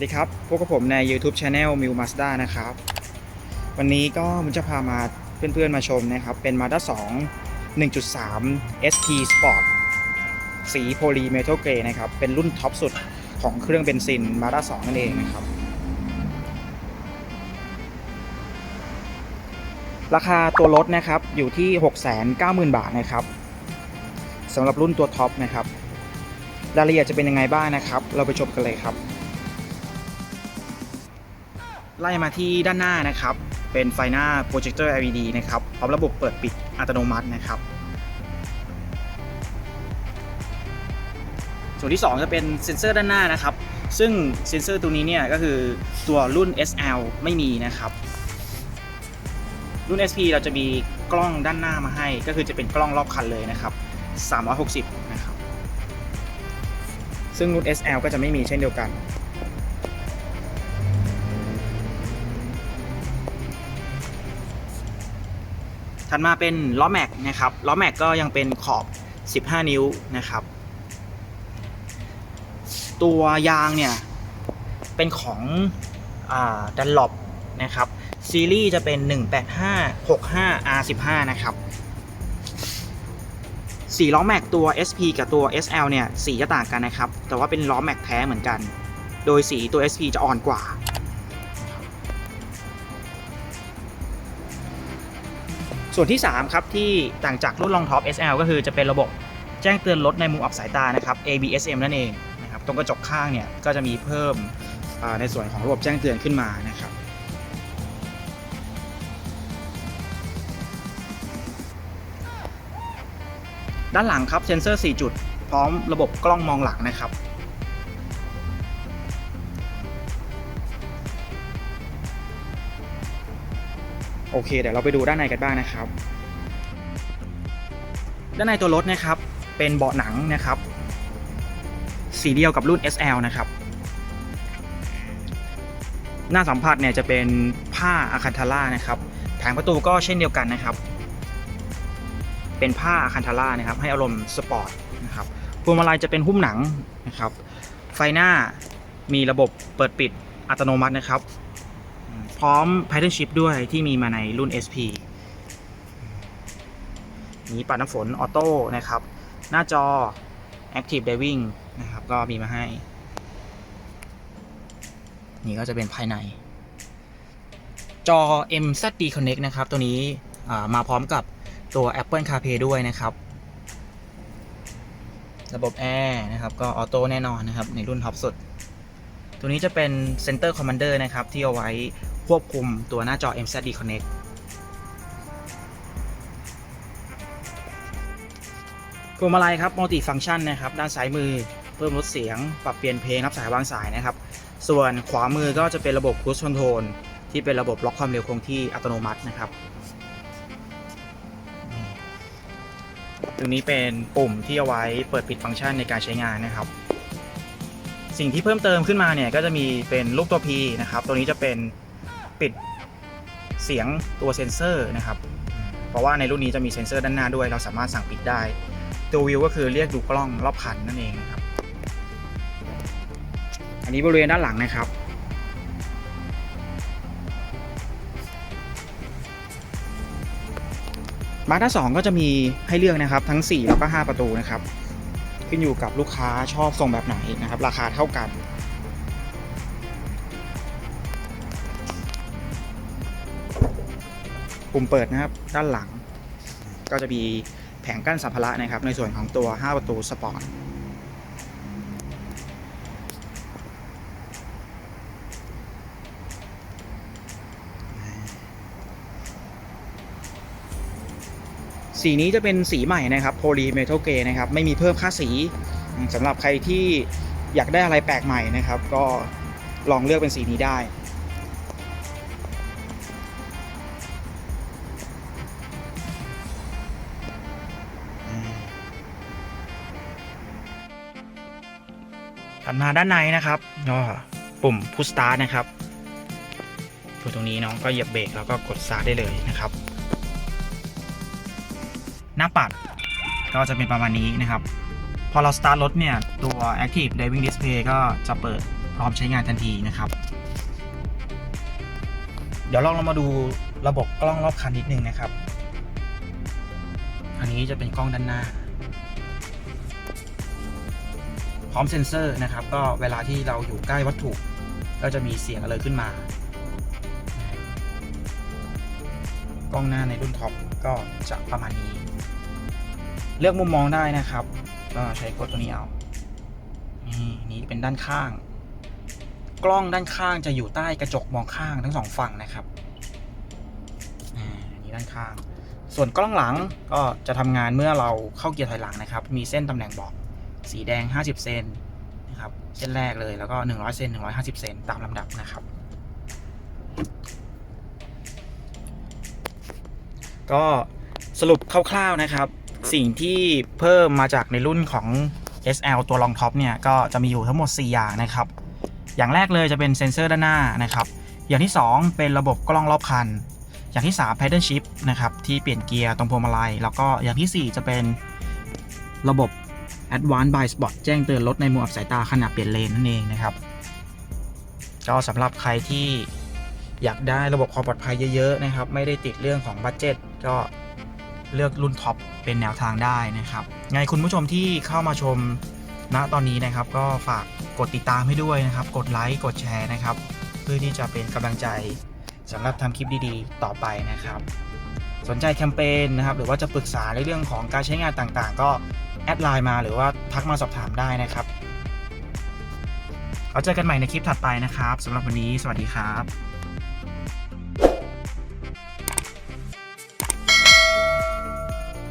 สวัสดีครับ พบกับผมใน YouTube Channel m i w Mazda นะครับ วันนี้ก็มันจะพามาเพื่อนๆมาชมนะครับ เป็น Mazda 2 1.3 ST Sport สีโพลีเมทัลเกรนะครับ เป็นรุ่นท็อปสุดของเครื่องเบนซิน Mazda 2 นั่นเองนะครับ ราคาตัวรถนะครับ อยู่ที่ 690,000 บาทนะครับสำหรับรุ่นตัวท็อปนะครับ รายละเอียดจะเป็นยังไงบ้างนะครับ เราไปชมกันเลยครับ ไล่มาที่ด้านหน้านะครับ เป็นไฟหน้าโปรเจคเตอร์ LED นะครับพร้อมระบบเปิดปิดอัตโนมัตินะครับ ส่วนที่ 2 จะเป็นเซ็นเซอร์ด้านหน้านะครับ ซึ่งเซ็นเซอร์ตัวนี้เนี่ยก็คือตัวรุ่น SL ไม่มีนะครับ รุ่น SP เราจะมีกล้องด้านหน้ามาให้ ก็คือจะเป็นกล้องรอบคันเลยนะครับ 360 นะครับ ซึ่งรุ่น SL ก็จะไม่มีเช่นเดียวกัน ถัดมาเป็นล้อแม็กนะครับล้อแม็กก็ยังเป็นขอบ 15 นิ้วนะครับ ตัวยางเนี่ย เป็นของดันล o ปนะครับซีรีส์จะเป็น 185 65 R15 นะครับสีล้อแม็กตัว SP กับตัว SL เนี่ยสีจะต่างกันนะครับ แต่ว่าเป็นล้อแม็กแท้เหมือนกัน โดยสีตัว SP จะอ่อนกว่า ส่วนที่ 3 ครับ ที่ต่างจากรุ่นรองท็อป SL ก็คือจะเป็นระบบแจ้งเตือนรถในมุมอับสายตานะครับ ABSM นั่นเองนะครับตรงกระจกข้างเนี่ยก็จะมีเพิ่มในส่วนของระบบแจ้งเตือนขึ้นมานะครับด้านหลังครับเซ็นเซอร์ 4 จุด พร้อมระบบกล้องมองหลังนะครับ โอเค เดี๋ยวเราไปดูด้านในกันบ้างนะครับ ด้านในตัวรถนะครับ เป็นเบาะหนังนะครับ สีเดียวกับรุ่น SL นะครับ หน้าสัมผัสเนี่ยจะเป็นผ้าอะคันทาร่านะครับ แผงประตูก็เช่นเดียวกันนะครับ เป็นผ้าอะคันทาร่านะครับ ให้อารมณ์สปอร์ตนะครับพวงมาลัยจะเป็นหุ้มหนังนะครับ ไฟหน้ามีระบบเปิดปิดอัตโนมัตินะครับ พร้อม Pattern Shift ด้วยที่มีมาในรุ่น SP มีปัดน้ำฝนออโต้นะครับ หน้าจอ Active Diving นะครับก็มีมาให้ นี่ก็จะเป็นภายใน จอ MZD Connect นะครับ ตัวนี้มาพร้อมกับตัว Apple CarPlay ด้วยนะครับ ระบบแอร์นะครับก็ออโต้แน่นอนนะครับ ในรุ่นท็อปสุด ตัวนี้จะเป็น Center Commander นะครับ ที่เอาไว้ ควบคุมตัวหน้าจอ MZD Connect พวงมาลัยครับมัลติฟัง c t ชันนะครับด้านซ้ายมือเพิ่มลดเสียง ปรับเปลี่ยนเพลงรับสายวางสายนะครับ ส่วนขวามือก็จะเป็นระบบ Cruise Control ที่เป็นระบบล็อกความเร็วคงที่อัตโนมัตินะครับ ตรงนี้เป็นปุ่มที่เอาไว้เปิดปิดฟังก์ชันในการใช้งานนะครับ สิ่งที่เพิ่มเติมขึ้นมาเนี่ยก็จะมีเป็นรูปตัว P นะครับ ตัวนี้จะเป็น ปิดเสียงตัวเซ็นเซอร์นะครับ เพราะว่าในรุ่นนี้จะมีเซ็นเซอร์ด้านหน้าด้วย เราสามารถสั่งปิดได้ ตัววิวก็คือเรียกดูกล้องรอบคันนั่นเองนะครับ อันนี้บริเวณด้านหลังนะครับ มาด้า2ก็จะมีให้เลือกนะครับทั้ง 4 แล้วก็ 5 ประตูนะครับ ขึ้นอยู่กับลูกค้าชอบทรงแบบไหนนะครับ ราคาเท่ากัน ปุ่มเปิดนะครับด้านหลัง ก็จะมีแผงกั้นสัมภาระนะครับ ในส่วนของตัว 5 ประตูสปอร์ตสีนี้จะเป็นสีใหม่นะครับ Poly Metal Grey นะครับ ไม่มีเพิ่มค่าสีสำหรับใครที่อยากได้อะไรแปลกใหม่นะครับ ก็ลองเลือกเป็นสีนี้ได้ ถัดมาด้านในนะครับก็ปุ่ม push start นะครับตัวตรงนี้น้องก็เหยียบเบรกแล้วก็กด start ได้เลยนะครับ หน้าปัดก็จะเป็นประมาณนี้นะครับ พอเราสตาร์ทรถเนี่ย ตัว Active Driving Display ก็จะเปิดเผร้อมใช้งานทันทีนะครับ เดี๋ยวลองเรามาดูระบบกล้องรอบคันนิดนึงนะครับ อันนี้จะเป็นกล้องด้านหน้า พร้อมเซ็นเซอร์นะครับ ก็เวลาที่เราอยู่ใกล้วัตถุ ก็จะมีเสียงอะไรขึ้นมา กล้องหน้าในรุ่นท็อปก็จะประมาณนี้ เลือกมุมมองได้นะครับ ก็ใช้กดตัวนี้เอา นี่นี่เป็นด้านข้าง กล้องด้านข้างจะอยู่ใต้กระจกมองข้างทั้งสองฝั่งนะครับนนี้ด้านข้าง ส่วนกล้องหลังก็จะทำงานเมื่อเราเข้าเกียร์ถอยหลังนะครับ มีเส้นตำแหน่งบอก สีแดง 50 เซนนะครับเส้นแรกเลยแล้วก็ 100 เซน150 เซนตามลำดับนะครับ ก็สรุปคร่าวๆนะครับ สิ่งที่เพิ่มมาจากในรุ่นของ SL ตัวรองท็อปเนี่ย ก็จะมีอยู่ทั้งหมด 4 อย่างนะครับ อย่างแรกเลยจะเป็นเซ็นเซอร์ด้านหน้านะครับ อย่างที่ 2 เป็นระบบกล้องรอบคัน อย่างที่ 3 paddle shift นะครับ ที่เปลี่ยนเกียร์ตรงพวงมาลัย แล้วก็อย่างทีสี่4 จะเป็นระบบ Advanced by Spot แจ้งเตือนรถในมุมอับสายตาขณะเปลี่ยนเลนนั่นเองนะครับ ก็สำหรับใครที่อยากได้ระบบความปลอดภัยเยอะๆนะครับ ไม่ได้ติดเรื่องของบัตเจ็ตก็เลือกรุ่นท็อปเป็นแนวทางได้นะครับ ไงคุณผู้ชมที่เข้ามาชมณตอนนี้นะครับ ก็ฝากกดติดตามให้ด้วยนะครับ กดไลค์กดแชร์นะครับ เพื่อที่จะเป็นกำลังใจสำหรับทำคลิปดีๆ ต่อไปนะครับ สนใจแคมเปญนะครับ หรือว่าจะปรึกษาในเรื่องของการใช้งานต่างๆ ก็ ดไลน์มาหรือว่าทักมาสอบถามได้นะครับเอาเจอกันใหม่ในคลิปถัดไปนะครับสำหรับวันนี้สวัสดีครับ